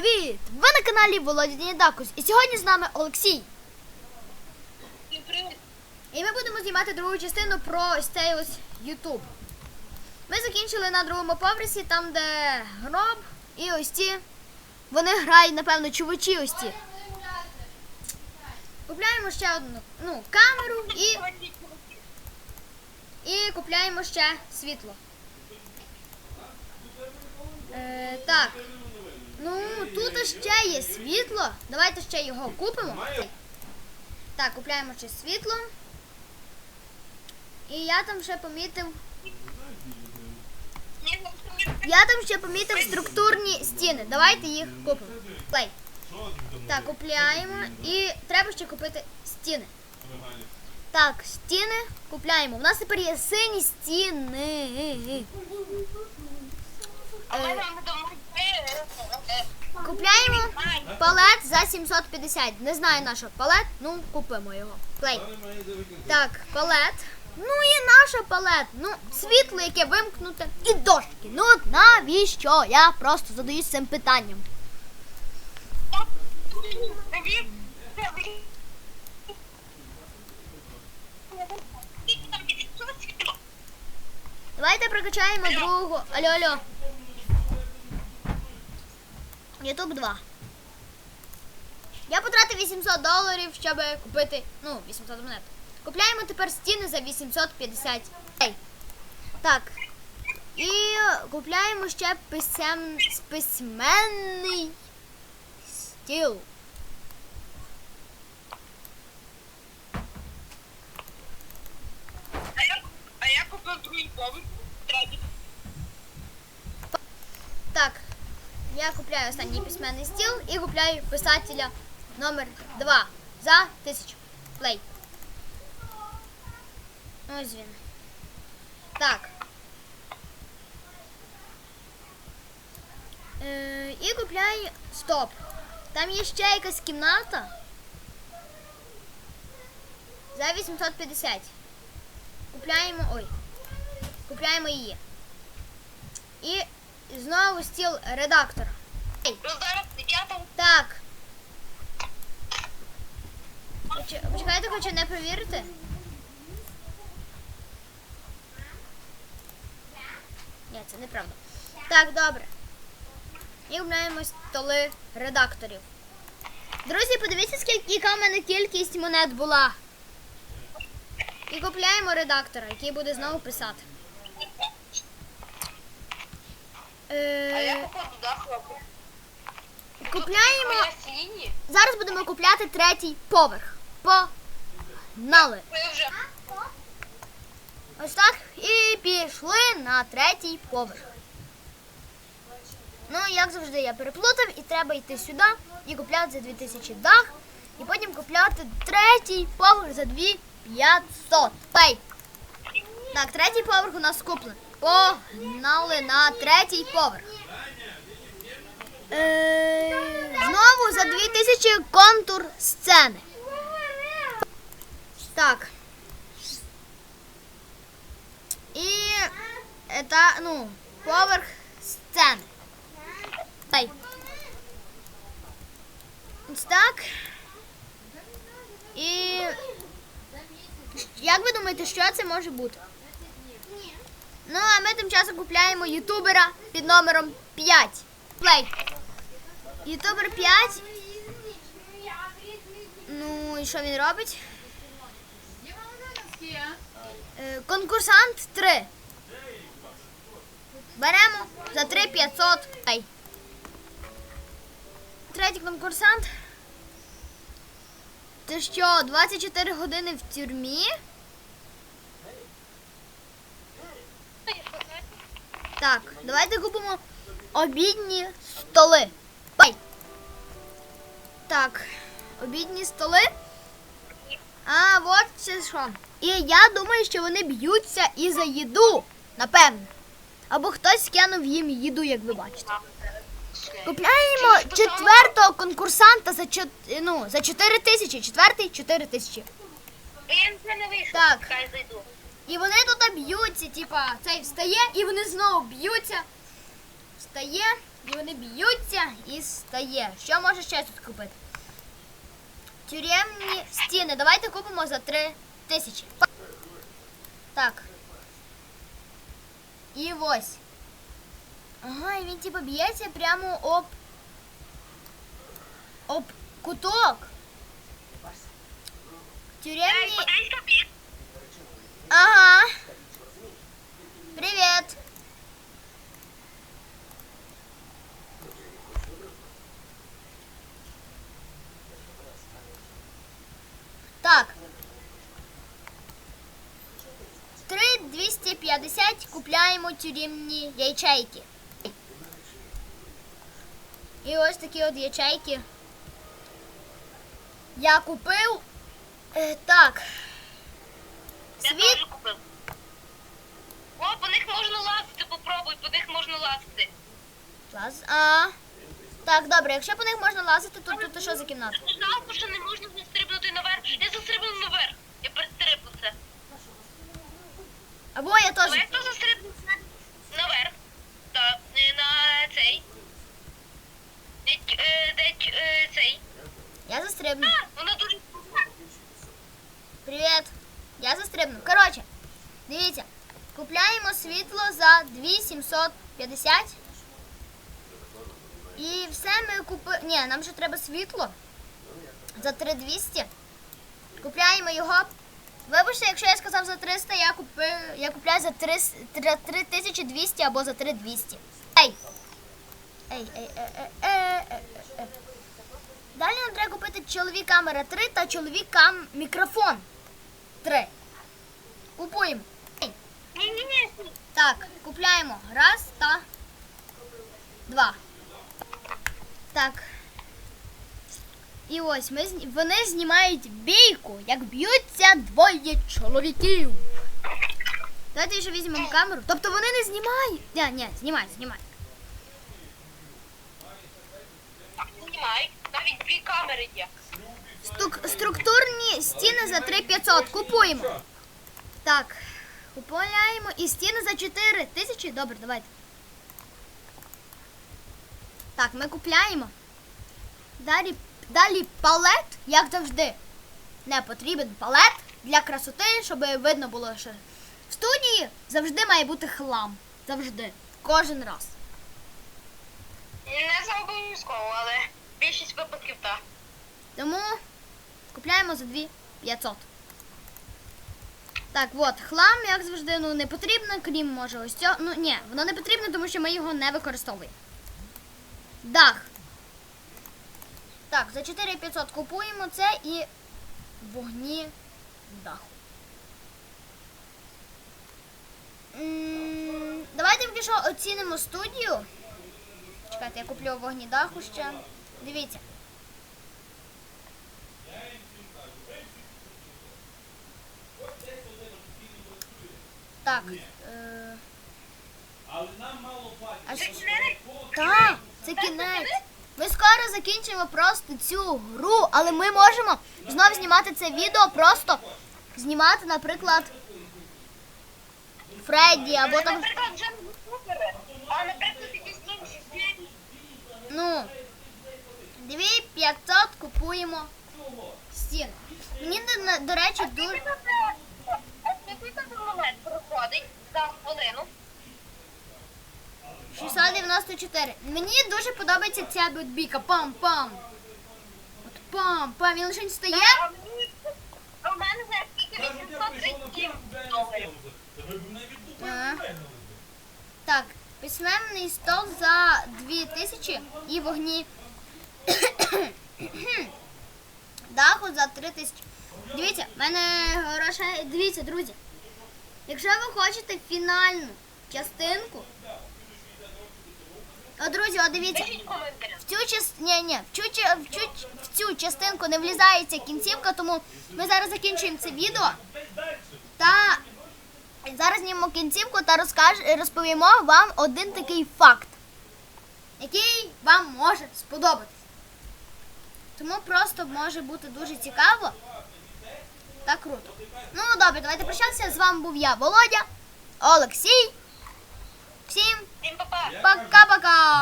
привіт! Ви на каналі Володя Дінідакус. І сьогодні з нами Олексій. Всім привіт. І ми будемо знімати другу частину про ось цей ось Ютуб. Ми закінчили на другому поверсі, там де гроб і ось ці. Вони грають, напевно, чувачі ось ці. Купляємо ще одну ну, камеру і, і купляємо ще світло. Е, так. Ну, тут ще є світло. Давайте ще його купимо. Так, купляємо ще світло. І я там ще помітив. Я там ще помітив структурні стіни. Давайте їх купимо. Плей. Так, купляємо. І треба ще купити стіни. Так, стіни купляємо. У нас тепер є сині стіни. А в мене вдома є, е, Купляємо палет за 750. Не знаю на палет, ну купимо його. Плей. Так, палет. Ну і наша палет. Ну, світло, яке вимкнуте, і дошки. Ну навіщо? Я просто задаюсь цим питанням. Давайте прокачаємо другу. Алло, алло. Ютуб 2. Я потратив 800 доларів, щоб купити. Ну, 800 монет. Купляємо тепер стіни за 850. Так. І купляємо ще писем... письменний стіл. А я- А я купив другий поверх, третій. Так, я купляю останній письменний стіл і купляю писателя номер 2 за 1000. Плей. Ось він. Так. Е, і купляю. Стоп. Там є ще якась кімната. За 850. Купляємо. Ой. Купляємо її. І знову стіл редактора. Ну зараз я так. Почекайте, хочу не перевірити. Ні, це неправда. Так, добре. І купляємо столи редакторів. Друзі, подивіться, скільки яка в мене кількість монет була. І купляємо редактора, який буде знову писати. А я Е, походу, да, хлопець? Купляємо. Зараз будемо купляти третій поверх. Погнали. Ось так. І пішли на третій поверх. Ну, як завжди, я переплутав і треба йти сюди і купляти за 2000 дах. І потім купляти третій поверх за 2500. Пей. Так, третій поверх у нас куплений. Погнали на третій поверх. Е, знову за 2000 контур сцени. Так. І это, ну, поверх сцени. Дай. Так. І як ви думаєте, що це може бути? Ну, а ми тим часом купляємо ютубера під номером 5. Плей. Ютубер 5. Ну, і що він робить? Е, Конкурсант 3. Беремо за 3500. Ай. Третій конкурсант. Ти що, 24 години в тюрмі? Так, давайте купимо обідні столи. Так, обідні столи. А, от це що. І я думаю, що вони б'ються і за їду, напевно. Або хтось скинув їм їду, як ви бачите. Купляємо четвертого конкурсанта за чот- ну, за 4 тисячі. Четвертий 4 тисячі. Так. І вони тут б'ються, типа, цей встає, і вони знову б'ються. Встає, і вони б'ються і стає. Що може ще тут купити? Тюремні стіни. Давайте купимо за 3 тисячі. Так. І ось. Ага, і він типу б'ється прямо об. Об куток. Ей, Тюремні. подивись тобі. Ага. Привет. 3,250 купляємо тюремні ячейки. І ось такі от ячейки. Я купив. Е, так. Я Світ теж купив. О, по них можна лазити, попробуй, по них можна лазити. Лаз. А. Так, добре, якщо по них можна лазити, то тут що за кімната? Жалко, що не можна застрибнути наверх. Я застрибнув наверх. Я перестрибну це. Або я теж. Але хто застрибнув наверх? Так, не на цей. Де, е, де е, цей. Я застрибну. А, вона дуже Привіт. Я застрибну. Коротше, дивіться. Купляємо світло за 2750. І все ми купили. Ні, нам же треба світло. За 3200. Купляємо його. Вибачте, якщо я сказав за 300, я купив. Я купляю за 300 3200 або за 3200. Ей! Ей, ей, ей, ей, ей, ей. Далі нам треба купити чоловік камера 3 та чоловік кам мікрофон 3. Купуємо. Так, купляємо. Раз та два. Так. І ось ми вони знімають бійку, як б'ються двоє чоловіків. Давайте ще візьмемо камеру. Тобто вони не знімають. Ні, ні, знімають, знімають. Знімай. Навіть дві камери є. Стук- структурні стіни за 3500. Купуємо. Так. Купуємо і стіни за 4 тисячі. Добре, давайте. Так, ми купляємо. Далі, далі палет, як завжди. Не потрібен палет для красоти, щоб видно було, що в студії завжди має бути хлам. Завжди. Кожен раз. Не обов'язково, але більшість випадків так. Тому купляємо за 2500. Так, от, хлам, як завжди, ну не потрібно, крім може ось цього. Ну ні, воно не потрібно, тому що ми його не використовуємо. Дах. Так, за 4500 купуємо це і вогні даху. М, Давайте поки що оцінимо студію. Чекайте, я куплю вогні даху ще. Дивіться. Так. Е... А Це що? кінець? Так, це кінець. Ми скоро закінчимо просто цю гру, але ми можемо знов знімати це відео, просто знімати, наприклад, Фредді або там. Наприклад, вже не супери, а наприклад, якісь інші звірі. Ну, 2500 купуємо стіну. Мені, до- речі, дуже. Який там момент проходить за хвилину? 694. Мені дуже подобається ця бітбіка. Пам-пам. От пам-пам. Він лише стає. А в мене знаєш, скільки 837 доларів. Ага. Так, письменний стол за 2000 і вогні даху за 3000. Дивіться, в мене грошей. Дивіться, друзі. Якщо ви хочете фінальну частинку. О, друзі, о, дивіться. В цю част... ні, ні, в цю, в, цю, в цю частинку не влізається кінцівка, тому ми зараз закінчуємо це відео. Та зараз знімемо кінцівку та розкаж... розповімо вам один такий факт, який вам може сподобатися. Тому просто може бути дуже цікаво та круто. Ну добре, давайте прощатися. З вами був я, Володя, Олексій. Всім пока-пока!